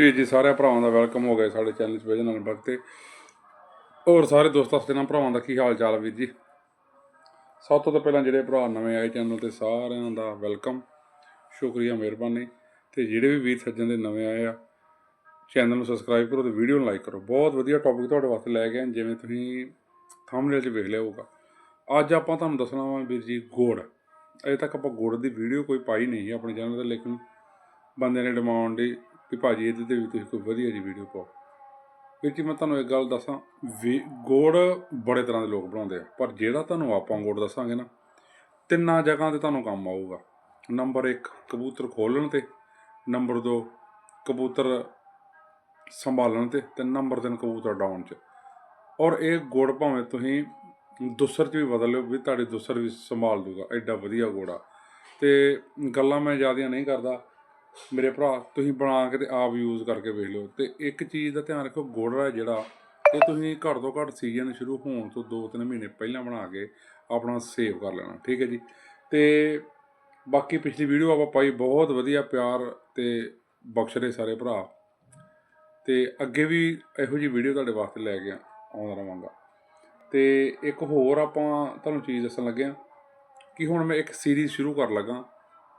ਜੀ ਜੀ ਸਾਰੇ ਭਰਾਵਾਂ ਦਾ ਵੈਲਕਮ ਹੋ ਗਿਆ ਸਾਡੇ ਚੈਨਲ 'ਚ ਭੇਜਣ ਨਾਲ ਤੇ। ਹੋਰ ਸਾਰੇ ਦੋਸਤਾਂ ਤੇ ਭਰਾਵਾਂ ਦਾ ਕੀ ਹਾਲ ਚਾਲ ਵੀਰ ਜੀ? ਸਭ ਤੋਂ ਤਾਂ ਪਹਿਲਾਂ ਜਿਹੜੇ ਭਰਾ ਨਵੇਂ ਆਏ ਚੈਨਲ ਤੇ, ਸਾਰਿਆਂ ਦਾ ਵੈਲਕਮ ਸ਼ੁਕਰੀਆ, ਮਿਹਰਬਾਨੀ। ਤੇ ਜਿਹੜੇ ਵੀ ਵੀਰ ਸੱਜਣ ਦੇ ਨਵੇਂ ਆਏ ਆ ਚੈਨਲ ਨੂੰ ਸਬਸਕ੍ਰਾਈਬ ਕਰੋ ਤੇ ਵੀਡੀਓ ਨੂੰ ਲਾਈਕ ਕਰੋ। ਬਹੁਤ ਵਧੀਆ ਟੌਪਿਕ ਤੁਹਾਡੇ ਵਾਸਤੇ ਲੈ ਗਏ ਜਿਵੇਂ ਤੁਸੀਂ ਥੰਬਨੇਲ 'ਚ ਵੇਖ ਲਿਆ ਹੋਊਗਾ। ਅੱਜ ਆਪਾਂ ਤੁਹਾਨੂੰ ਦੱਸਣਾ ਵਾ ਵੀਰ ਜੀ, ਗੁੜ। ਅਜੇ ਤੱਕ ਆਪਾਂ ਗੁੜ ਦੀ ਵੀਡੀਓ ਕੋਈ ਪਾਈ ਨਹੀਂ ਸੀ ਆਪਣੇ ਚੈਨਲ ਤੇ, ਲੇਕਿਨ ਬੰਦੇ ਨੇ ਡਿਮਾਂਡ ਦੀ ਕਿ ਭਾਜੀ ਇਹਦੇ ਤੇ ਵੀ ਤੁਸੀਂ ਕੋਈ ਵਧੀਆ ਜੀ ਵੀਡੀਓ ਪਾਓ। ਵੀਰ ਜੀ, ਮੈਂ ਤੁਹਾਨੂੰ ਇੱਕ ਗੱਲ ਦੱਸਾਂ, ਵੀ ਗੁੜ ਬੜੇ ਤਰ੍ਹਾਂ ਦੇ ਲੋਕ ਬਣਾਉਂਦੇ ਆ, ਪਰ ਜਿਹੜਾ ਤੁਹਾਨੂੰ ਆਪਾਂ ਗੁੜ ਦੱਸਾਂਗੇ ਨਾ, ਤਿੰਨਾਂ ਜਗ੍ਹਾ ਤੇ ਤੁਹਾਨੂੰ ਕੰਮ ਆਊਗਾ। ਨੰਬਰ 1 ਕਬੂਤਰ ਖੋਲਣ ਤੇ ਨੰਬਰ 2 ਕਬੂਤਰ ਸੰਭਾਲਣ ਤੇ ਤੇ ਨੰਬਰ 3 ਕਬੂਤਰ ਡਾਉਣ 'ਚ। ਔਰ ਇਹ ਗੁੜ ਭਾਵੇਂ ਤੁਸੀਂ ਦੁਸਰ 'ਚ ਵੀ ਬਦਲ ਲਿਓ, ਵੀ ਤੁਹਾਡੀ ਦੁਸਰ ਵੀ ਸੰਭਾਲ ਦੂਗਾ, ਐਡਾ ਵਧੀਆ ਗੁੜ ਆ। ਤੇ ਗੱਲਾਂ ਮੈਂ ਜ਼ਿਆਦੀਆਂ ਨਹੀਂ ਕਰਦਾ ਮੇਰੇ ਭਰਾ, ਤੁਸੀਂ ਬਣਾ ਕੇ ਤੇ ਆਪ ਯੂਜ਼ ਕਰਕੇ ਵੇਖ ਲਿਓ। ਤੇ ਇੱਕ ਚੀਜ਼ ਦਾ ਧਿਆਨ ਰੱਖੋ, ਗੁੜ ਹੈ ਜਿਹੜਾ, ਇਹ ਤੁਸੀਂ ਘੱਟ ਤੋਂ ਘੱਟ ਸੀਜ਼ਨ ਸ਼ੁਰੂ ਹੋਣ ਤੋਂ 2-3 ਮਹੀਨੇ ਪਹਿਲਾਂ ਬਣਾ ਕੇ ਆਪਣਾ ਸੇਵ ਕਰ ਲੈਣਾ, ਠੀਕ ਹੈ ਜੀ। ਤੇ ਬਾਕੀ ਪਿਛਲੀ ਵੀਡੀਓ ਆਪਾਂ ਪਾਈ, ਬਹੁਤ ਵਧੀਆ ਪਿਆਰ ਤੇ ਬਖਸ਼ਰੇ ਸਾਰੇ ਭਰਾ। ਤੇ ਅੱਗੇ ਵੀ ਇਹੋ ਜੀ ਵੀਡੀਓ ਤੁਹਾਡੇ ਵਾਸਤੇ ਲੈ ਕੇ ਆਉਂਦਾ ਰਵਾਂਗਾ ਤੇ ਇੱਕ ਹੋਰ ਆਪਾਂ ਤੁਹਾਨੂੰ ਚੀਜ਼ ਦੱਸਣ ਲੱਗੇ ਹਾਂ ਕਿ ਹੁਣ ਮੈਂ ਇੱਕ ਸੀਰੀਜ਼ ਸ਼ੁਰੂ ਕਰਨ ਲੱਗਾ।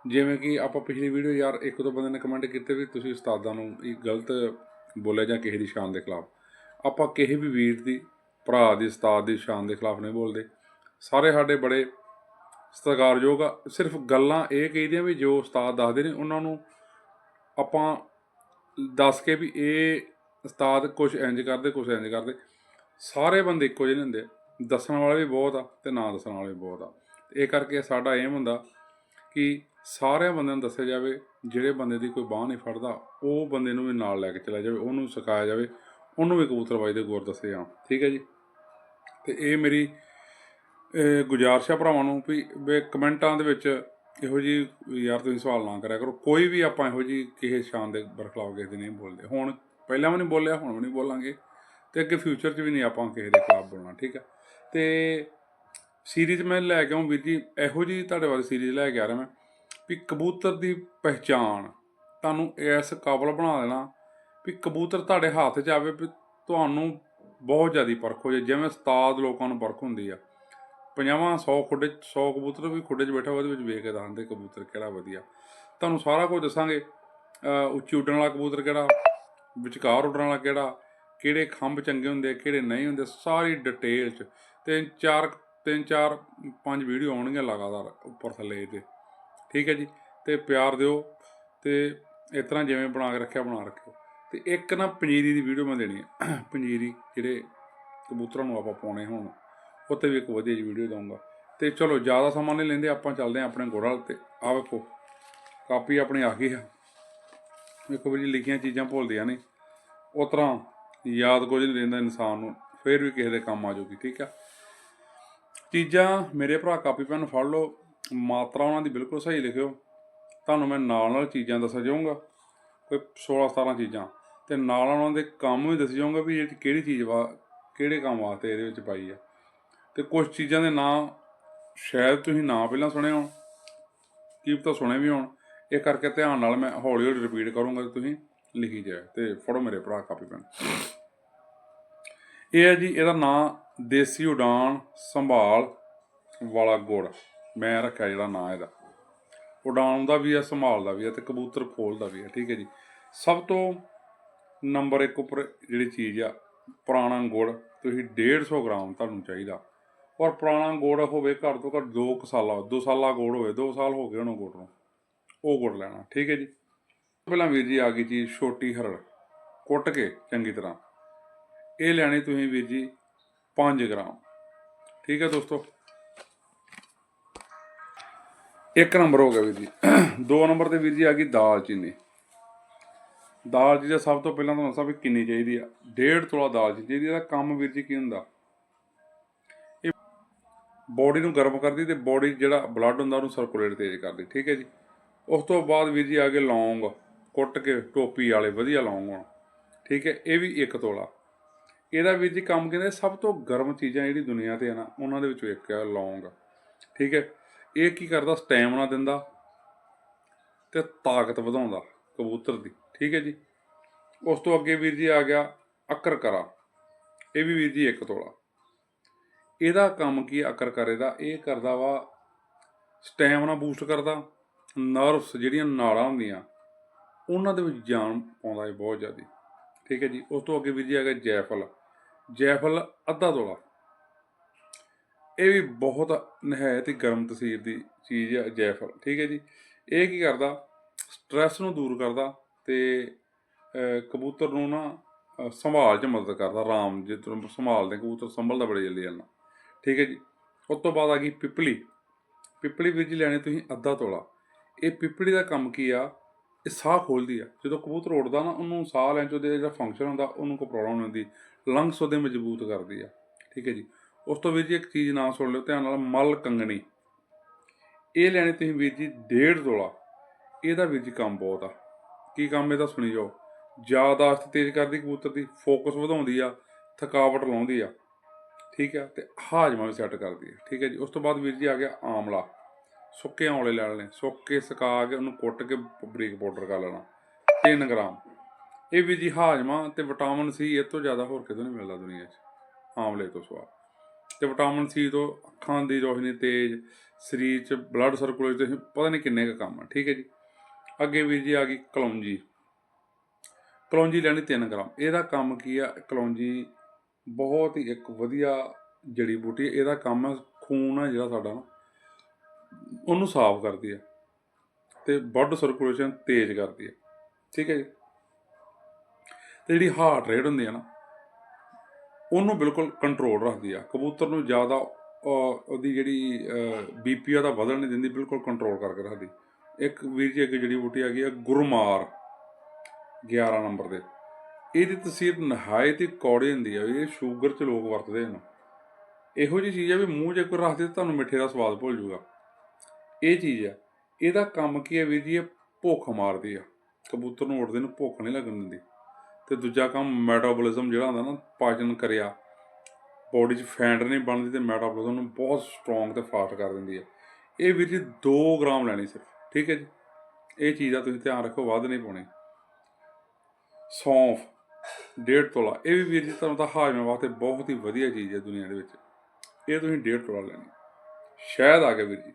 ਜਿਵੇਂ ਕਿ ਆਪਾਂ ਪਿਛਲੀ ਵੀਡੀਓ ਯਾਰ ਇੱਕ ਦੋ ਬੰਦੇ ਨੇ ਕਮੈਂਟ ਕੀਤੇ ਵੀ ਤੁਸੀਂ ਉਸਤਾਦਾਂ ਨੂੰ ਇਹ ਗਲਤ ਬੋਲਿਆ ਜਾਂ ਕਿਸੇ ਦੀ ਸ਼ਾਨ ਦੇ ਖਿਲਾਫ। ਆਪਾਂ ਕਿਸੇ ਵੀ ਵੀਰ ਦੀ, ਭਰਾ ਦੀ, ਉਸਤਾਦ ਦੀ ਸ਼ਾਨ ਦੇ ਖਿਲਾਫ ਨਹੀਂ ਬੋਲਦੇ। ਸਾਰੇ ਸਾਡੇ ਬੜੇ ਸਤਿਕਾਰਯੋਗ ਆ। ਸਿਰਫ ਗੱਲਾਂ ਇਹ ਕਹੀਦੀਆਂ ਵੀ ਜੋ ਉਸਤਾਦ ਦੱਸਦੇ ਨੇ, ਉਹਨਾਂ ਨੂੰ ਆਪਾਂ ਦੱਸ ਕੇ ਵੀ ਇਹ ਉਸਤਾਦ ਕੁਝ ਇੰਜ ਕਰਦੇ ਕੁਝ ਇੰਜ ਕਰਦੇ। ਸਾਰੇ ਬੰਦੇ ਇੱਕੋ ਜਿਹੇ ਨਹੀਂ ਹੁੰਦੇ। ਦੱਸਣ ਵਾਲੇ ਵੀ ਬਹੁਤ ਆ ਤੇ ਨਾ ਦੱਸਣ ਵਾਲੇ ਵੀ ਬਹੁਤ ਆ। ਇਹ ਕਰਕੇ ਸਾਡਾ ਏਮ ਹੁੰਦਾ ਕਿ ਸਾਰਿਆਂ ਬੰਦਿਆਂ ਨੂੰ ਦੱਸਿਆ ਜਾਵੇ ਜਿਹੜੇ ਬੰਦੇ ਦੀ ਕੋਈ ਬਾਹ ਨਹੀਂ ਫੜਦਾ ਉਹ ਬੰਦੇ ਨੂੰ ਵੀ ਨਾਲ ਲੈ ਕੇ ਚਲਾ ਜਾਵੇ ਉਹਨੂੰ ਸਿਖਾਇਆ ਜਾਵੇ ਉਹਨੂੰ ਵੀ ਕਬੂਤਰਬਾਜੀ ਦੇ ਗੁਰ ਦੱਸੇ ਜਾਣ। ਠੀਕ ਹੈ ਜੀ? ਤੇ ਇਹ ਮੇਰੀ ਅਹ, ਗੁਜ਼ਾਰਿਸ਼ ਭਰਾਵਾਂ ਨੂੰ ਵੀ ਕਮੈਂਟਾਂ ਦੇ ਵਿੱਚ ਇਹੋ ਜੀ ਯਾਰ ਤੁਸੀਂ ਸਵਾਲ ਨਾ ਕਰਿਆ ਕਰੋ। ਕੋਈ ਵੀ ਆਪਾਂ ਇਹੋ ਜੀ ਕਿਸੇ ਸ਼ਾਨ ਦੇ ਬਰਖਲਾਵ ਕਿਸੇ ਦੇ ਨਹੀਂ ਬੋਲਦੇ। ਹੁਣ ਪਹਿਲਾਂ ਵੀ ਨਹੀਂ ਬੋਲਿਆ ਹੁਣ ਵੀ ਨਹੀਂ ਬੋਲਾਂਗੇ ਤੇ ਅੱਗੇ ਫਿਊਚਰ 'ਚ ਵੀ ਨਹੀਂ ਆਪਾਂ ਕਿਸੇ ਦੇ ਖਿਲਾਫ ਬੋਲਣਾ ਠੀਕ ਹੈ? ਤੇ ਸੀਰੀਜ਼ ਮੈਂ ਲੈ ਕੇ ਆਉਂ ਵੀਰ ਜੀ ਇਹੋ ਜੀ ਤੁਹਾਡੇ ਵਾਸਤੇ ਸੀਰੀਜ਼ ਲੈ ਕੇ ਆ ਰਿਹਾ ਮੈਂ। ਵੀ ਕਬੂਤਰ ਦੀ ਪਹਿਚਾਣ। ਤੁਹਾਨੂੰ ਇਸ ਕਾਬਲ ਬਣਾ ਦੇਣਾ ਵੀ ਕਬੂਤਰ ਤੁਹਾਡੇ ਹੱਥ 'ਚ ਆਵੇ ਵੀ ਤੁਹਾਨੂੰ ਬਹੁਤ ਜ਼ਿਆਦਾ ਪਰਖ ਹੋ ਜਾਏ ਜਿਵੇਂ ਉਸਤਾਦ ਲੋਕਾਂ ਨੂੰ ਪਰਖ ਹੁੰਦੀ ਆ। ਪੰਜਾਵਾਂ 100 ਖੁੱਡੇ 100 ਕਬੂਤਰ ਵੀ ਖੁੱਡੇ 'ਚ ਬੈਠਾ ਹੋਇਆ ਉਹਦੇ ਵਿੱਚ ਵੇਖ ਕੇ ਦੱਸਦੇ ਕਬੂਤਰ ਕਿਹੜਾ ਵਧੀਆ। ਤੁਹਾਨੂੰ ਸਾਰਾ ਕੁਝ ਦੱਸਾਂਗੇ। ਉੱਚੀ ਉੱਡਣ ਵਾਲਾ ਕਬੂਤਰ ਕਿਹੜਾ? ਵਿਚਕਾਰ ਉੱਡਣ ਵਾਲਾ ਕਿਹੜਾ? ਕਿਹੜੇ ਖੰਭ ਚੰਗੇ ਹੁੰਦੇ ਕਿਹੜੇ ਨਹੀਂ ਹੁੰਦੇ? ਸਾਰੀ ਡਿਟੇਲ 'ਚ। ਤਿੰਨ ਚਾਰ ਤਿੰਨ ਚਾਰ, ਪੰਜ ਵੀਡੀਓ ਆਉਣਗੀਆਂ ਲਗਾਤਾਰ ਉੱਪਰ ਥੱਲੇ ਤੇ ਠੀਕ ਹੈ ਜੀ? ਤੇ ਪਿਆਰ ਦਿਓ ਤੇ ਇਸ ਤਰ੍ਹਾਂ ਜਿਵੇਂ ਬਣਾ ਕੇ ਰੱਖਿਆ, ਬਣਾ ਰੱਖਿਓ। ਤੇ ਇੱਕ ਨਾ ਪੰਜੀਰੀ ਦੀ ਵੀਡੀਓ ਮੈਂ ਦੇਣੀ ਹੈ। ਪੰਜੀਰੀ ਜਿਹੜੇ ਕਬੂਤਰਾਂ ਨੂੰ ਆਪਾਂ ਪਾਉਣੇ ਹੋਣ ਉੱਤੇ ਵੀ ਇੱਕ ਵਧੀਆ ਜੀ ਵੀਡੀਓ ਦਊਂਗਾ। ਤੇ ਚਲੋ, ਜ਼ਿਆਦਾ ਸਮਾਂ ਨਹੀਂ ਲੈਂਦੇ, ਆਪਾਂ ਚੱਲਦੇ ਹਾਂ ਆਪਣੇ ਗੋੜਾ ਤੇ। ਆ ਵੇਖੋ, ਕਾਪੀ ਆਪਣੀ ਆ ਗਈ ਹੈ ਵੇਖੋ ਵੀ ਜੀ, ਲਿਖੀਆਂ ਚੀਜ਼ਾਂ ਭੁੱਲਦੀਆਂ ਨੇ ਉਸ ਤਰ੍ਹਾਂ ਯਾਦ ਕੁਝ ਨਹੀਂ ਰਹਿੰਦਾ ਇਨਸਾਨ ਨੂੰ, ਫਿਰ ਵੀ ਕਿਸੇ ਦੇ ਕੰਮ ਆ ਜਾਊਗੀ, ਠੀਕ ਆ? ਚੀਜ਼ਾਂ ਮੇਰੇ ਭਰਾ ਕਾਪੀ ਪੈਨ ਫੜ ਲਓ ਮਾਤਰਾ ਉਹਨਾਂ ਦੀ ਬਿਲਕੁਲ ਸਹੀ ਲਿਖਿਓ। ਤੁਹਾਨੂੰ ਮੈਂ ਨਾਲ ਨਾਲ ਚੀਜ਼ਾਂ ਦੱਸ ਜਾਊਂਗਾ, ਕੋਈ 16 17 ਚੀਜ਼ਾਂ। ਤੇ ਨਾਲ ਉਹਨਾਂ ਦੇ ਕੰਮ ਵੀ ਦੱਸ ਜਾਊਂਗਾ ਵੀ ਇਹ 'ਚ ਕਿਹੜੀ ਚੀਜ਼ ਵਾ, ਕਿਹੜੇ ਕੰਮ ਵਾਸਤੇ ਇਹਦੇ ਵਿੱਚ ਪਾਈ ਆ। ਤੇ ਕੁਝ ਚੀਜ਼ਾਂ ਦੇ ਨਾਂ ਸ਼ਾਇਦ ਤੁਸੀਂ ਨਾਂ ਪਹਿਲਾਂ ਸੁਣੇ ਹੋਣ, ਕੀ ਪਤਾ ਸੁਣੇ ਵੀ ਹੋਣ। ਇਹ ਕਰਕੇ ਧਿਆਨ ਨਾਲ ਮੈਂ ਹੌਲੀ ਹੌਲੀ ਰਿਪੀਟ ਕਰੂੰਗਾ ਤੇ ਤੁਸੀਂ ਲਿਖੀ ਜਾਏ ਤੇ ਫੜੋ ਮੇਰੇ ਭਰਾ ਕਾਪੀ ਪੈਨ। ਇਹ ਹੈ ਜੀ, ਇਹਦਾ ਨਾਂ ਦੇਸੀ ਉਡਾਨ ਸੰਭਾਲ ਵਾਲਾ ਗੁੜ। ਮੈਂ ਰੱਖਿਆ ਜਿਹੜਾ ਨਾਂ ਇਹਦਾ। ਉਡਾਨ ਦਾ ਵੀ ਹੈ, ਸੰਭਾਲ ਦਾ ਵੀ ਹੈ ਤੇ ਕਬੂਤਰ ਫੋਲ ਦਾ ਵੀ ਹੈ, ਠੀਕ ਹੈ ਜੀ। ਸਭ ਤੋਂ ਨੰਬਰ 1 ਉੱਪਰ ਜਿਹੜੀ ਚੀਜ਼ ਆ, ਪੁਰਾਣਾ ਗੁੜ, ਤੁਸੀਂ 150 ਗ੍ਰਾਮ ਤੁਹਾਨੂੰ ਚਾਹੀਦਾ। ਔਰ ਪੁਰਾਣਾ ਗੁੜ ਹੋਵੇ ਘੱਟ ਤੋਂ ਘੱਟ 2 ਸਾਲਾ 2 ਸਾਲਾ ਗੁੜ ਹੋਵੇ 2 ਸਾਲ ਹੋ ਗਏ ਉਹਨੂੰ ਗੁੜ ਨੂੰ। ਉਹ ਗੁੜ ਲੈਣਾ, ਠੀਕ ਹੈ ਜੀ। ਪਹਿਲਾਂ ਵੀਰ ਜੀ ਆ ਗਈ ਚੀਜ਼ ਛੋਟੀ ਹਰੜ, ਕੁੱਟ ਕੇ ਚੰਗੀ ਤਰ੍ਹਾਂ। ਇਹ ਲੈਣੀ ਤੁਸੀਂ ਵੀਰ ਜੀ 5 ਗ੍ਰਾਮ, ਠੀਕ ਹੈ ਦੋਸਤੋ। ਇੱਕ ਨੰਬਰ ਹੋ ਗਿਆ ਵੀਰ ਜੀ। ਦੋ ਨੰਬਰ ਤੇ ਵੀਰ ਜੀ ਆ ਗਈ ਦਾਲਚੀਨੀ ਦਾਲ ਜੀ ਦਾ ਸਭ ਤੋਂ ਪਹਿਲਾਂ ਤੁਹਾਨੂੰ ਦੱਸਾਂ ਵੀ ਕਿੰਨੀ ਚਾਹੀਦੀ ਆ। ਡੇਢ ਤੋਲਾ ਦਾਲਚੀਨੀ ਚਾਹੀਦੀ ਇਹਦਾ ਕੰਮ ਵੀਰ ਜੀ ਕੀ ਹੁੰਦਾ? ਇਹ ਬੋਡੀ ਨੂੰ ਗਰਮ ਕਰਦੀ ਤੇ ਬੋਡੀ ਜਿਹੜਾ ਬਲੱਡ ਹੁੰਦਾ ਉਹਨੂੰ ਸਰਕੂਲੇਟ ਤੇਜ਼ ਕਰਦੀ, ਠੀਕ ਹੈ ਜੀ। ਉਸ ਤੋਂ ਬਾਅਦ ਵੀਰ ਜੀ ਆ ਗਏ ਲੌਂਗ, ਕੁੱਟ ਕੇ ਟੋਪੀ ਵਾਲੇ, ਵਧੀਆ ਲੌਂਗ ਹੋਣ, ਠੀਕ ਹੈ। ਇਹ ਵੀ ਇੱਕ ਤੋਲਾ। ਇਹਦਾ ਵੀਰ ਜੀ ਕੰਮ ਕਹਿੰਦੇ ਸਭ ਤੋਂ ਗਰਮ ਚੀਜ਼ਾਂ ਜਿਹੜੀ ਦੁਨੀਆ ਤੇ ਆ ਨਾ, ਉਹਨਾਂ ਦੇ ਵਿੱਚੋਂ ਇੱਕ ਹੈ ਲੌਂਗ, ਠੀਕ ਹੈ। ਇਹ ਕੀ ਕਰਦਾ? ਸਟੈਮਨਾ ਦਿੰਦਾ ਤੇ ਤਾਕਤ ਵਧਾਉਂਦਾ ਕਬੂਤਰ ਦੀ। ਠੀਕ ਹੈ ਜੀ? ਉਸ ਤੋਂ ਅੱਗੇ ਵੀਰ ਜੀ ਆ ਗਿਆ ਅਕਰਕਰਾ ਇਹ ਵੀ ਵੀਰ ਜੀ ਇੱਕ ਤੋਲਾ। ਇਹਦਾ ਕੰਮ ਕੀ ਆ ਅਕਰਕਰੇ ਦਾ? ਇਹ ਕਰਦਾ ਵਾ ਸਟੈਮਨਾ ਬੂਸਟ ਕਰਦਾ। ਨਰਵਸ ਜਿਹੜੀਆਂ ਨਾੜਾਂ ਹੁੰਦੀਆਂ, ਉਹਨਾਂ ਦੇ ਵਿੱਚ ਜਾਨ ਪਾਉਂਦਾ ਹੈ ਬਹੁਤ ਜ਼ਿਆਦਾ। ਠੀਕ ਹੈ ਜੀ? ਉਸ ਤੋਂ ਅੱਗੇ ਵੀਰ ਜੀ ਆ ਗਿਆ ਜੈਫਲ। ਜੈਫਲ ਅੱਧਾ ਤੋਲਾ। ਇਹ ਵੀ ਬਹੁਤ ਨਹਾਇਤ ਹੀ ਗਰਮ ਤਸੀਰ ਦੀ ਚੀਜ਼ ਹੈ ਜੈਫਲ, ਠੀਕ ਹੈ ਜੀ। ਇਹ ਕੀ ਕਰਦਾ? ਸਟ੍ਰੈਸ ਨੂੰ ਦੂਰ ਕਰਦਾ ਤੇ ਕਬੂਤਰ ਨੂੰ ਨਾ ਸੰਭਾਲ 'ਚ ਮਦਦ ਕਰਦਾ, ਆਰਾਮ ਜੇ ਤੁਸੀਂ ਸੰਭਾਲਦੇ ਕਬੂਤਰ ਸੰਭਲਦਾ ਬੜੇ ਜਲਦੀ ਜਾਂਦਾ ਠੀਕ ਹੈ ਜੀ। ਉਸ ਤੋਂ ਬਾਅਦ ਆ ਗਈ ਪਿਪਲੀ। ਪਿਪਲੀ ਵੀਰ ਜੀ ਲੈਣੇ ਤੁਸੀਂ ਅੱਧਾ ਤੋਲਾ। ਇਹ ਪਿਪਲੀ ਦਾ ਕੰਮ ਕੀ ਆ? ਇਹ ਸਾਹ ਖੋਲਦੀ ਆ। ਜਦੋਂ ਕਬੂਤਰ ਉੱਡਦਾ ਨਾ, ਉਹਨੂੰ ਸਾਹ ਲੈਣ ਚ ਉਹਦੇ ਜਿਹੜਾ ਫੰਕਸ਼ਨ ਹੁੰਦਾ, ਉਹਨੂੰ ਕੋਈ ਪ੍ਰੋਬਲਮ ਨਹੀਂ ਹੁੰਦੀ। ਲੰਗਸ ਉਹਦੇ ਮਜ਼ਬੂਤ ਕਰਦੀ ਆ, ਠੀਕ ਹੈ ਜੀ। ਉਸ ਤੋਂ ਵੀਰ ਜੀ ਇੱਕ ਚੀਜ਼ ਨਾ ਸੁਣ ਲਿਓ, ਧਿਆਨ ਨਾਲ, ਮਲ ਕੰਗਣੀ। ਇਹ ਲੈਣੀ ਤੁਸੀਂ ਵੀਰ ਜੀ ਡੇਢ ਤੋਲਾ। ਇਹਦਾ ਵੀਰ ਜੀ ਕੰਮ ਬਹੁਤ ਆ। ਕੀ ਕੰਮ ਇਹਦਾ ਸੁਣੀ ਜਾਓ। ਯਾਦਾਸ਼ਤ ਤੇਜ਼ ਕਰਦੀ ਕਬੂਤਰ ਦੀ, ਫੋਕਸ ਵਧਾਉਂਦੀ ਆ, ਥਕਾਵਟ ਲਾਉਂਦੀ ਆ। ਠੀਕ ਆ, ਤੇ ਹਾਜ਼ਮਾ ਵੀ ਸੈੱਟ ਕਰਦੀ ਆ। ਠੀਕ ਹੈ ਜੀ, ਉਸ ਤੋਂ ਬਾਅਦ ਵੀਰ ਜੀ ਆ ਗਿਆ ਆਮਲਾ। ਸੁੱਕੇ ਆਮਲੇ ਲੈ ਲੈਣੇ। ਸੁੱਕੇ, ਸੁਕਾ ਕੇ ਉਹਨੂੰ ਕੁੱਟ ਕੇ ਬਰੀਕ ਪਾਊਡਰ ਕਰ ਲੈਣਾ। 3 ਗ੍ਰਾਮ। ਇਹ ਵੀ ਜੀ ਹਾਜ਼ਮਾ ਤੇ ਵਿਟਾਮਿਨ ਸੀ, ਇਹ ਤੋਂ ਜ਼ਿਆਦਾ ਹੋਰ ਕਿਤੇ ਨਹੀਂ ਮਿਲਦਾ ਦੁਨੀਆ 'ਚ। ਆਮਲੇ ਤੋਂ ਸਵਾ ਤੇ ਵਿਟਾਮਿਨ ਸੀ ਤੋਂ ਅੱਖਾਂ ਦੀ ਰੋਸ਼ਨੀ ਤੇਜ਼, ਸਰੀਰ 'ਚ ਬਲੱਡ ਸਰਕੂਲੇਸ਼ਨ ਪਤਾ ਨਹੀਂ ਕਿੰਨੇ ਕੁ ਕੰਮ ਆ, ਠੀਕ ਹੈ ਜੀ। ਅੱਗੇ ਵੀਰ ਜੀ ਆ ਗਈ ਕਲੌਂਜੀ। ਕਲੌਂਜੀ ਲੈਣੀ 3 ਗ੍ਰਾਮ। ਇਹਦਾ ਕੰਮ ਕੀ ਆ? ਕਲੌਂਜੀ ਬਹੁਤ ਹੀ ਇੱਕ ਵਧੀਆ ਜੜੀ ਬੂਟੀ ਇਹਦਾ ਕੰਮ ਹੈ ਖੂਨ ਆ ਜਿਹੜਾ ਸਾਡਾ ਨਾ, ਉਹਨੂੰ ਸਾਫ਼ ਕਰਦੀ ਹੈ ਤੇ ਬਲੱਡ ਸਰਕੂਲੇਸ਼ਨ ਤੇਜ਼ ਕਰਦੀ ਹੈ ਠੀਕ ਹੈ ਜੀ। ਤੇ ਜਿਹੜੀ ਹਾਰਟ ਰੇਟ ਹੁੰਦੀ ਹੈ ਨਾ ਉਹਨੂੰ ਬਿਲਕੁਲ ਕੰਟਰੋਲ ਰੱਖਦੀ ਆ। ਕਬੂਤਰ ਨੂੰ ਜ਼ਿਆਦਾ ਉਹਦੀ ਜਿਹੜੀ ਬੀਪੀ ਉਹਦਾ ਵਧਣ ਨਹੀਂ ਦਿੰਦੀ, ਬਿਲਕੁਲ ਕੰਟਰੋਲ ਕਰਕੇ ਰੱਖਦੀ। ਇੱਕ ਵੀਰ ਜੀ ਅੱਗੇ ਜਿਹੜੀ ਬੂਟੀ ਆ ਗਈ ਆ, ਗੁਰਮਾਰ 11 ਨੰਬਰ ਦੇ। ਇਹਦੀ ਤਸੀਰ ਨਹਾਇਤ ਹੀ ਕੌੜੀ ਹੁੰਦੀ ਆ ਇਹ ਸ਼ੂਗਰ ਚ ਲੋਕ ਵਰਤਦੇ ਹਨ। ਇਹੋ ਜਿਹੀ ਚੀਜ਼ ਆ ਵੀ ਮੂੰਹ ਜੇ ਕੋਈ ਰੱਖ ਦੇ ਤਾਂ ਤੁਹਾਨੂੰ ਮਿੱਠੇ ਦਾ ਸਵਾਦ ਭੁੱਲ ਜਾਊਗਾ ਇਹ ਚੀਜ਼ ਆ, ਇਹਦਾ ਕੰਮ ਕੀ ਹੈ ਵੀਰ ਜੀ? ਇਹ ਭੁੱਖ ਮਾਰਦੀ ਆ। ਕਬੂਤਰ ਨੂੰ ਉੱਡਦੇ ਨੂੰ ਭੁੱਖ ਨਹੀਂ ਲੱਗਣ ਦਿੰਦੀ। ਤੇ ਦੂਜਾ ਕੰਮ ਮੈਟਾਬੋਲਿਜ਼ਮ ਜਿਹੜਾ ਹੁੰਦਾ ਨਾ, ਪਾਚਨ ਕਰਿਆ। ਬੋਡੀ 'ਚ ਫੈਟ ਨਹੀਂ ਬਣਦੀ ਤੇ ਮੈਟਾਬੋਲਿਜ਼ਮ ਨੂੰ ਬਹੁਤ ਸਟਰੋਂਗ ਤੇ ਫਾਸਟ ਕਰ ਦਿੰਦੀ ਹੈ ਇਹ ਵੀਰ ਜੀ 2 ਗ੍ਰਾਮ ਲੈਣੀ ਸਿਰਫ, ਠੀਕ ਹੈ ਜੀ? ਇਹ ਚੀਜ਼ ਦਾ ਤੁਸੀਂ ਧਿਆਨ ਰੱਖੋ, ਵੱਧ ਨਹੀਂ ਪਾਉਣੀ। ਸੌਂਫ, ਡੇਢ ਤੋਲਾ, ਇਹ ਵੀ ਵੀਰ ਜੀ ਤੁਹਾਨੂੰ ਤਾਂ ਹਾਜ਼ਮੇ ਵਾਸਤੇ ਬਹੁਤ ਹੀ ਵਧੀਆ ਚੀਜ਼ ਹੈ ਦੁਨੀਆ ਦੇ ਵਿੱਚ। ਇਹ ਤੁਸੀਂ ਡੇਢ ਤੋਲਾ ਲੈਣੀ। ਸ਼ਾਇਦ ਆ ਗਿਆ ਵੀਰ ਜੀ।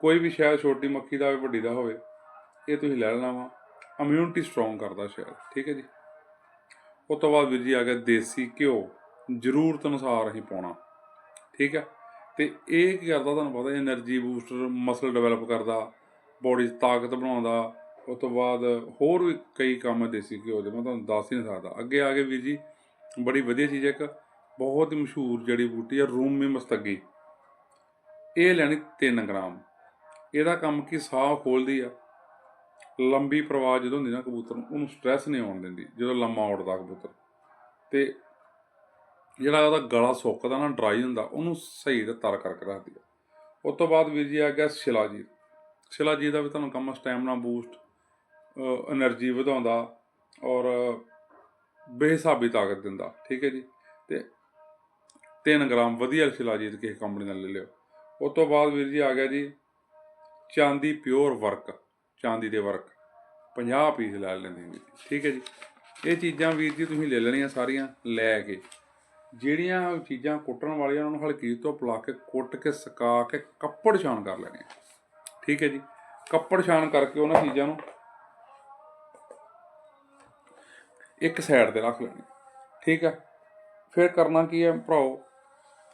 ਕੋਈ ਵੀ ਸ਼ਾਇਦ ਛੋਟੀ ਮੱਖੀ ਦਾ ਹੋਵੇ, ਵੱਡੀ ਦਾ ਹੋਵੇ, ਇਹ ਤੁਸੀਂ ਲੈ ਲੈਣਾ ਵਾ। ਇਮਿਊਨਿਟੀ ਸਟਰੋਂਗ ਕਰਦਾ ਸ਼ਾਇਦ ਠੀਕ ਹੈ ਜੀ? ਉਹ ਤੋਂ ਬਾਅਦ ਵੀਰ ਜੀ ਆ ਗਿਆ ਦੇਸੀ ਘਿਓ। ਜ਼ਰੂਰਤ ਅਨੁਸਾਰ ਅਸੀਂ ਪਾਉਣਾ। ਠੀਕ ਹੈ? ਤੇ ਇਹ ਕੀ ਕਰਦਾ ਤੁਹਾਨੂੰ ਪਤਾ એનર્ਜੀ ਬੂਸਟਰ ਮਸਲ ਡਿਵੈਲਪ ਕਰਦਾ ਬੋਡੀ 'ਚ ਤਾਕਤ ਬਣਾਉਂਦਾ। ਉਹ ਤੋਂ ਬਾਅਦ ਹੋਰ ਵੀ ਕਈ ਕੰਮ ਹੈ ਦੇਸੀ ਘਿਓ ਦੇ, ਮੈਂ ਤੁਹਾਨੂੰ ਦੱਸ ਹੀ ਨਹੀਂ ਸਕਦਾ। ਅੱਗੇ ਆ ਕੇ ਵੀਰ ਜੀ, ਬੜੀ ਵਧੀਆ ਚੀਜ਼ ਹੈ ਇੱਕ, ਬਹੁਤ ਹੀ ਮਸ਼ਹੂਰ ਜੜੀ ਬੂਟੀ ਹੈ ਰੂਮੀ ਮਸਤਗੀ ਇਹ ਲੈਣੀ 3 ਗ੍ਰਾਮ। ਇਹਦਾ ਕੰਮ ਕੀ ਸਾਹ ਖੋਲਦੀ ਆ। ਲੰਬੀ ਪ੍ਰਵਾਹ ਜਦੋਂ ਹੁੰਦੀ ਨਾ ਕਬੂਤਰ ਨੂੰ, ਉਹਨੂੰ ਸਟ੍ਰੈਸ ਨਹੀਂ ਆਉਣ ਦਿੰਦੀ, ਜਦੋਂ ਲੰਮਾ ਉੱਡਦਾ ਕਬੂਤਰ। ਤੇ ਜਿਹੜਾ ਉਹਦਾ ਗਲਾ ਸੁੱਕਦਾ ਨਾ ਡਰਾਈ ਹੁੰਦਾ, ਉਹਨੂੰ ਸਹੀ ਤੇ ਤਰ ਕਰਕੇ ਰੱਖਦੀ ਆ। ਉਸ ਤੋਂ ਬਾਅਦ ਵੀਰ ਜੀ ਆ ਗਿਆ ਸ਼ਿਲਾਜੀਤ। ਸ਼ਿਲਾਜੀਤ ਦਾ ਵੀ ਤੁਹਾਨੂੰ ਕੰਮ ਸਟੈਮਨਾ ਬੂਸਟ એનર્ਜੀ ਵਧਾਉਂਦਾ ਔਰ ਬੇਹਸਾਬੀ ਤਾਕਤ ਦਿੰਦਾ, ਠੀਕ ਹੈ ਜੀ? ਤੇ 3 ਗ੍ਰਾਮ ਵਧੀਆ ਸ਼ਿਲਾਜੀਤ ਕਿਸੇ ਕੰਪਨੀ ਨਾਲ ਲੈ ਲਿਓ। ਉਸ ਤੋਂ ਬਾਅਦ ਵੀਰ ਜੀ ਆ ਗਿਆ ਜੀ, ਚਾਂਦੀ ਪਿਓਰ ਵਰਕ ਚਾਂਦੀ ਦੇ ਵਰਕ 50 ਪੀਸ ਲੈ ਲੈਂਦੇ ਨੇ। ਠੀਕ ਹੈ ਜੀ? ਇਹ ਚੀਜ਼ਾਂ ਵੀਰ ਜੀ ਤੁਸੀਂ ਲੈ ਲੈਣੀਆਂ ਸਾਰੀਆਂ ਲੈ ਕੇ। ਜਿਹੜੀਆਂ ਚੀਜ਼ਾਂ ਕੁੱਟਣ ਵਾਲੀਆਂ ਉਹਨਾਂ ਨੂੰ ਹਲਕੀ ਤੋਂ ਪਲਾ ਕੇ ਕੁੱਟ ਕੇ ਸੁਕਾ ਕੇ ਕੱਪੜ ਛਾਣ ਕਰ ਲੈਣੇ ਠੀਕ ਹੈ ਜੀ? ਕੱਪੜ ਛਾਣ ਕਰਕੇ ਉਹਨਾਂ ਚੀਜ਼ਾਂ ਨੂੰ ਇੱਕ ਸਾਈਡ ਤੇ ਰੱਖ ਲੈਣੀ ਠੀਕ ਹੈ? ਫਿਰ ਕਰਨਾ ਕੀ ਹੈ ਭਰਾਓ?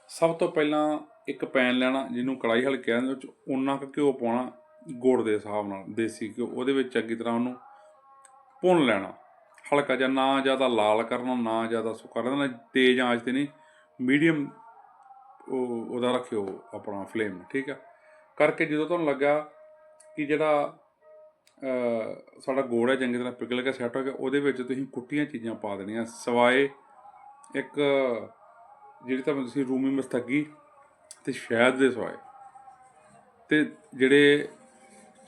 ਸਭ ਤੋਂ ਪਹਿਲਾਂ ਇੱਕ ਪੈਨ ਲੈਣਾ, ਜਿਹਨੂੰ ਕੜਾਈ ਹਲਕੇ ਦੇ ਵਿੱਚ ਉਨਾ ਕੁ ਘਿਓ ਪਾਉਣਾ ਗੁੜ ਦੇ ਹਿਸਾਬ ਨਾਲ, ਦੇਸੀ ਘਿਓ, ਉਹਦੇ ਵਿੱਚ ਚੰਗੀ ਤਰ੍ਹਾਂ ਉਹਨੂੰ ਭੁੰਨ ਲੈਣਾ। ਹਲਕਾ ਜਿਹਾ, ਨਾ ਜ਼ਿਆਦਾ ਲਾਲ ਕਰਨਾ, ਨਾ ਜ਼ਿਆਦਾ ਸੁੱਕਾ ਕਰਨਾ ਤੇਜ਼ ਆਂਚ ਤੇ ਨਹੀਂ, ਮੀਡੀਅਮ ਉਹ, ਉਹਦਾ ਰੱਖਿਓ ਆਪਣਾ ਫਲੇਮ, ਠੀਕ ਆ? ਕਰਕੇ ਜਦੋਂ ਤੁਹਾਨੂੰ ਲੱਗਾ ਕਿ ਜਿਹੜਾ ਸਾਡਾ ਗੋੜ ਹੈ, ਚੰਗੀ ਤਰ੍ਹਾਂ ਪਿਘਲ ਕੇ ਸੈੱਟ ਹੋ ਗਿਆ, ਉਹਦੇ ਵਿੱਚ ਤੁਸੀਂ ਕੁੱਟੀਆਂ ਚੀਜ਼ਾਂ ਪਾ ਦੇਣੀਆਂ। ਸਵਾਏ ਇੱਕ, ਜਿਹੜੀ ਤਾਂ ਤੁਸੀਂ ਰੂਮੀ ਮਸਤਗੀ ਤੇ ਸ਼ਹਿਦ ਦੇ ਸਵਾਏ। ਤੇ ਜਿਹੜੇ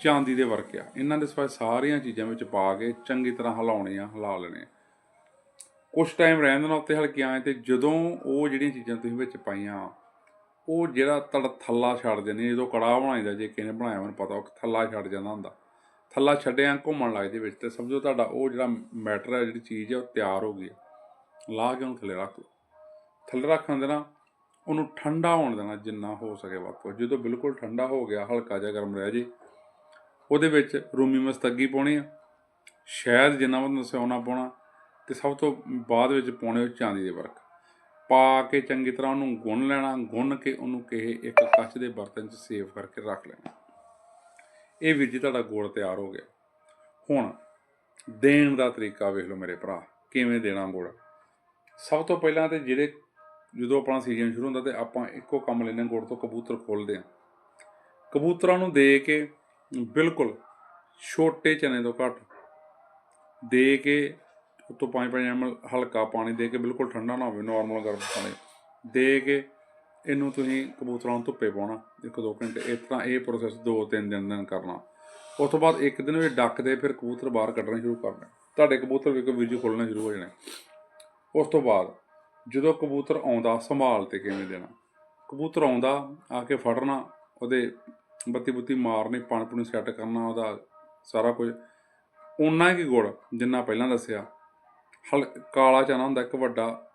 ਚਾਂਦੀ ਦੇ ਵਰਕ ਆ। ਇਹਨਾਂ ਦੇ ਸਵਾਏ ਸਾਰੀਆਂ ਚੀਜ਼ਾਂ ਵਿੱਚ ਪਾ ਕੇ ਚੰਗੀ ਤਰ੍ਹਾਂ ਹਿਲਾਉਣੇ ਆ, ਹਿਲਾ ਲੈਣੇ ਆ। ਕੁਝ ਟਾਈਮ ਰਹਿਣ ਦੇਣਾ ਉੱਤੇ ਹਲਕੀਆਂ ਤੇ ਜਦੋਂ ਉਹ ਜਿਹੜੀਆਂ ਚੀਜ਼ਾਂ ਤੁਸੀਂ ਵਿੱਚ ਪਾਈਆਂ, ਉਹ ਜਿਹੜਾ ਤੜ ਥੱਲਾ ਛੱਡ ਦਿੰਦੇ ਜਦੋਂ ਕੜਾਹ ਬਣਾਈਦਾ ਜੇ ਕਿਸੇ ਨੇ ਬਣਾਇਆ, ਮੈਨੂੰ ਪਤਾ ਉਹ ਥੱਲਾ ਛੱਡ ਜਾਂਦਾ ਹੁੰਦਾ। ਥੱਲਾ ਛੱਡਿਆ ਘੁੰਮਣ ਲੱਗ ਜੇ ਵਿੱਚ ਤੇ ਸਮਝੋ ਤੁਹਾਡਾ ਉਹ ਜਿਹੜਾ ਮੈਟਰ ਹੈ ਜਿਹੜੀ ਚੀਜ਼ ਹੈ ਉਹ ਤਿਆਰ ਹੋ ਗਈ ਹੈ ਲਾ ਕੇ ਉਹਨੂੰ ਥੱਲੇ ਰੱਖ ਦਿਓ ਥੱਲੇ ਰੱਖਣ ਦੇਣਾ ਉਹਨੂੰ ਠੰਡਾ ਹੋਣ ਦੇਣਾ ਜਿੰਨਾ ਹੋ ਸਕੇ ਵੱਧ ਵੱਧ। ਜਦੋਂ ਬਿਲਕੁਲ ਠੰਡਾ ਹੋ ਗਿਆ, ਹਲਕਾ ਜਿਹਾ ਗਰਮ ਰਹਿ ਜੇ ਉਹਦੇ ਵਿੱਚ ਰੂਮੀ ਮਸਤੱਗੀ ਪਾਉਣੀ ਆ ਸ਼ਾਇਦ ਜਿੰਨਾ ਉਹ ਨਸਿਆਉਣਾ ਪਾਉਣਾ, ਤੇ ਸਭ ਤੋਂ ਬਾਅਦ ਵਿੱਚ ਪਾਉਣੇ ਉਹ ਚਾਂਦੀ ਦੇ ਵਰਕ। ਪਾ ਕੇ ਚੰਗੀ ਤਰ੍ਹਾਂ ਉਹਨੂੰ ਗੁੰਨ ਲੈਣਾ, ਗੁੰਨ ਕੇ ਉਹਨੂੰ ਕਿਸੇ ਇੱਕ ਕੱਚ ਦੇ ਬਰਤਨ 'ਚ ਸੇਵ ਕਰਕੇ ਰੱਖ ਲੈਣਾ। ਇਹ ਵੀਰ ਜੀ ਤੁਹਾਡਾ ਗੋਲ ਤਿਆਰ ਹੋ ਗਿਆ। ਹੁਣ ਦੇਣ ਦਾ ਤਰੀਕਾ ਵੇਖ ਲਓ ਮੇਰੇ ਭਰਾ, ਕਿਵੇਂ ਦੇਣਾ ਗੁੜ ਸਭ ਤੋਂ ਪਹਿਲਾਂ ਤੇ ਜਿਹੜੇ ਜਦੋਂ ਆਪਣਾ ਸੀਜ਼ਨ ਸ਼ੁਰੂ ਹੁੰਦਾ ਤੇ ਆਪਾਂ ਇੱਕੋ ਕੰਮ ਲੈਂਦੇ ਹਾਂ ਗੁੜ ਤੋਂ ਕਬੂਤਰ ਖੋਲਦੇ ਹਾਂ। ਕਬੂਤਰਾਂ ਨੂੰ ਦੇ ਕੇ ਬਿਲਕੁਲ, ਛੋਟੇ ਚਨੇ ਤੋਂ ਘੱਟ। ਦੇ ਕੇ ਉਤੋਂ 5-5 ml ਹਲਕਾ ਪਾਣੀ ਦੇ ਕੇ ਬਿਲਕੁਲ ਠੰਡਾ ਨਾ ਹੋਵੇ ਨਾਰਮਲ ਗਰਮ ਪਾਣੀ। ਦੇ ਕੇ ਇਹਨੂੰ ਤੁਸੀਂ ਕਬੂਤਰਾਂ ਨੂੰ ਧੁੱਪੇ ਪਾਉਣਾ, ਇੱਕ ਦੋ ਘੰਟੇ। ਇਸ ਤਰ੍ਹਾਂ ਇਹ ਪ੍ਰੋਸੈਸ 2-3 ਦਿਨ ਦਿਨ ਕਰਨਾ। ਉਸ ਤੋਂ ਬਾਅਦ ਇੱਕ ਦਿਨ ਵਿੱਚ ਡੱਕ ਦੇ, ਫਿਰ ਕਬੂਤਰ ਬਾਹਰ ਕੱਢਣੇ ਸ਼ੁਰੂ ਕਰਨੇ ਤੁਹਾਡੇ ਕਬੂਤਰ ਵੀ ਕੋਈ ਵੀਡੀਓ ਖੋਲਣੇ ਸ਼ੁਰੂ ਹੋ ਜਾਣੇ। ਉਸ ਤੋਂ ਬਾਅਦ ਜਦੋਂ ਕਬੂਤਰ ਆਉਂਦਾ, ਸੰਭਾਲ ਤੇ ਕਿਵੇਂ ਦੇਣਾ? ਕਬੂਤਰ ਆਉਂਦਾ, ਆ ਕੇ ਫੜਨਾ, ਉਹਦੇ ਬੱਤੀ ਬੁੱਤੀ ਮਾਰਨੀ, ਪਾਣੀ ਪੂਣੀ ਸੈੱਟ ਕਰਨਾ, ਉਹਦਾ ਸਾਰਾ ਕੁਝ। ਉਨਾ ਹੀ ਗੁੜ ਜਿੰਨਾ ਪਹਿਲਾਂ ਦੱਸਿਆ। ਹਲ, ਕਾਲਾ ਚਨਾ ਹੁੰਦਾ ਇੱਕ ਵੱਡਾ,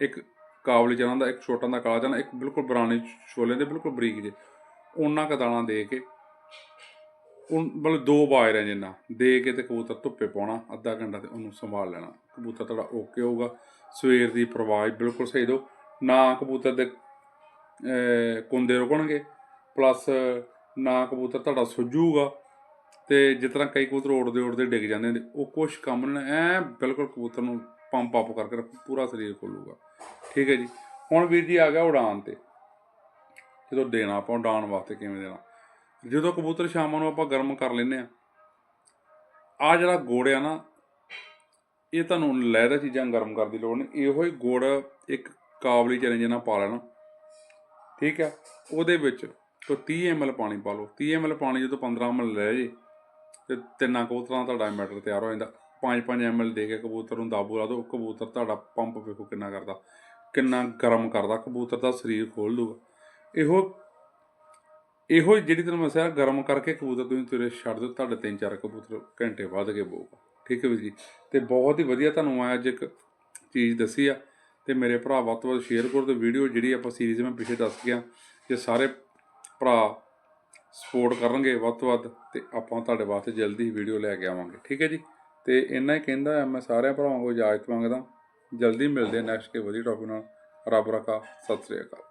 ਇੱਕ ਕਾਬਲੀ ਚਨਾ ਹੁੰਦਾ, ਇੱਕ ਛੋਟਾ ਦਾ ਕਾਲਾ ਚਨਾ, ਇੱਕ ਬਿਲਕੁਲ ਬਰਾਨੇ ਛੋਲੇ ਦੇ ਬਿਲਕੁਲ ਬਰੀਕ ਜੇ। ਉਹਨਾਂ ਕਦਾਲਾਂ ਦੇ ਕੇ ਉਹ ਮਤਲਬ ਦੋ ਬਾਇਰਾਂ ਜਿੰਨਾ। ਦੇ ਕੇ ਤੇ ਕਬੂਤਰ ਧੁੱਪੇ ਪਾਉਣਾ, ਅੱਧਾ ਘੰਟਾ ਤੇ ਉਹਨੂੰ ਸੰਭਾਲ ਲੈਣਾ। ਕਬੂਤਰ ਤੁਹਾਡਾ ਓਕੇ ਹੋਊਗਾ। ਸਵੇਰ ਦੀ ਪ੍ਰਵਾਹ ਬਿਲਕੁਲ ਸਹੀ ਦੋ ਨਾ ਕਬੂਤਰ ਦੇ ਕੁੰਦੇ ਰੁਕਣਗੇ। ਪਲੱਸ, ਨਾ ਕਬੂਤਰ ਤੁਹਾਡਾ ਸੁੱਜੂਗਾ ਤੇ ਜਿਸ ਤਰ੍ਹਾਂ ਕਈ ਕਬੂਤਰ ਉੜਦੇ ਉੜਦੇ ਡਿੱਗ ਜਾਂਦੇ ਨੇ, ਉਹ ਕੁਛ ਕੰਮ ਨਹੀਂ ਐ ਬਿਲਕੁਲ ਕਬੂਤਰ ਨੂੰ ਪੰਪ ਅਪ ਕਰਕੇ ਰੱਖੋ, ਪੂਰਾ ਸਰੀਰ ਖੋਲੂਗਾ। ਠੀਕ ਹੈ ਜੀ। ਹੁਣ ਵੀਰ ਜੀ ਆ ਗਿਆ ਉਡਾਨ ਤੇ। ਜਦੋਂ ਦੇਣਾ ਆਪਾਂ ਉਡਾਨ ਵਾਸਤੇ ਕਿਵੇਂ ਦੇਣਾ? ਜਦੋਂ ਕਬੂਤਰ ਸ਼ਾਮਾਂ ਨੂੰ ਆਪਾਂ ਗਰਮ ਕਰ ਲੈਨੇ ਆ ਆ ਜਿਹੜਾ ਗੁੜ ਆ ਨਾ, ਇਹ ਤੁਹਾਨੂੰ ਲਹਿਦਾ ਚੀਜ਼ਾਂ ਗਰਮ ਕਰਨ ਦੀ ਲੋੜ ਨਹੀਂ, ਇਹੋ ਹੀ ਗੁੜ ਇੱਕ ਕਾਬਲੀ ਚਨੇ ਜਿਹਾ ਪਾ ਲੈਣਾ। ਠੀਕ ਆ ਉਹਦੇ ਵਿੱਚ ਕੋਈ 30 ml ਪਾਣੀ ਪਾ ਲਓ। 30 ml ਪਾਣੀ ਜਦੋਂ 15 ml ਲੈ ਜੇ, ਤੇ ਤਿੰਨਾਂ ਕਬੂਤਰਾਂ ਤੁਹਾਡਾ ਮੈਟਰ ਤਿਆਰ ਹੋ ਜਾਂਦਾ। 5-5 ml ਦੇ ਕੇ ਕਬੂਤਰ ਨੂੰ ਦਾਬੂ ਲਾ ਦਿਓ। ਕਬੂਤਰ ਤੁਹਾਡਾ ਪੰਪ ਵੇਖੋ ਕਿੰਨਾ ਕਰਦਾ। ਕਿੰਨਾ ਗਰਮ ਕਰਦਾ। ਕਬੂਤਰ ਦਾ ਸਰੀਰ ਖੋਲ ਦੂਗਾ। ਇਹੋ ਇਹੋ ਜਿਹੜੀ ਤੁਹਾਨੂੰ ਮੈਂ ਦੱਸਿਆ, ਗਰਮ ਕਰਕੇ ਕਬੂਤਰ ਤੁਸੀਂ ਤੁਰੇ ਛੱਡ ਦਿਓ। ਤੁਹਾਡੇ ਤਿੰਨ ਚਾਰ ਕਬੂਤਰ ਘੰਟੇ ਵੱਧ ਕੇ ਬੋਊਗਾ। ਠੀਕ ਹੈ ਵੀਰ ਜੀ? ਤੇ ਬਹੁਤ ਹੀ ਵਧੀਆ ਤੁਹਾਨੂੰ ਮੈਂ ਅੱਜ ਇੱਕ ਚੀਜ਼ ਦੱਸੀ ਆ। ਤੇ ਮੇਰੇ ਭਰਾ ਵੱਧ ਤੋਂ ਵੱਧ ਸ਼ੇਅਰ ਕਰੋ। ਤੇ ਵੀਡੀਓ ਜਿਹੜੀ ਆਪਾਂ ਸੀਰੀਜ਼ ਮੈਂ ਪਿੱਛੇ ਦੱਸ ਗਿਆ ਜੇ ਸਾਰੇ ਭਰਾ ਸਪੋਰਟ ਕਰਨਗੇ ਵੱਧ ਤੋਂ ਵੱਧ ਤੇ ਆਪਾਂ ਤੁਹਾਡੇ ਵਾਸਤੇ ਜਲਦੀ ਹੀ ਵੀਡੀਓ ਲੈ ਕੇ ਆਵਾਂਗੇ, ਠੀਕ ਹੈ ਜੀ? ਤੇ ਇੰਨਾ ਹੀ ਕਹਿੰਦਾ ਮੈਂ ਸਾਰਿਆਂ ਭਰਾਵਾਂ ਕੋਲ ਇਜਾਜ਼ਤ ਮੰਗਦਾ। ਜਲਦੀ ਮਿਲਦੇ ਨੈਕਸਟ ਕੇ ਵਧੀਆ ਟੌਪਿਕ ਨਾਲ। ਰੱਬ ਰੱਖਾ, ਸਤਿ ਸ੍ਰੀ ਅਕਾਲ।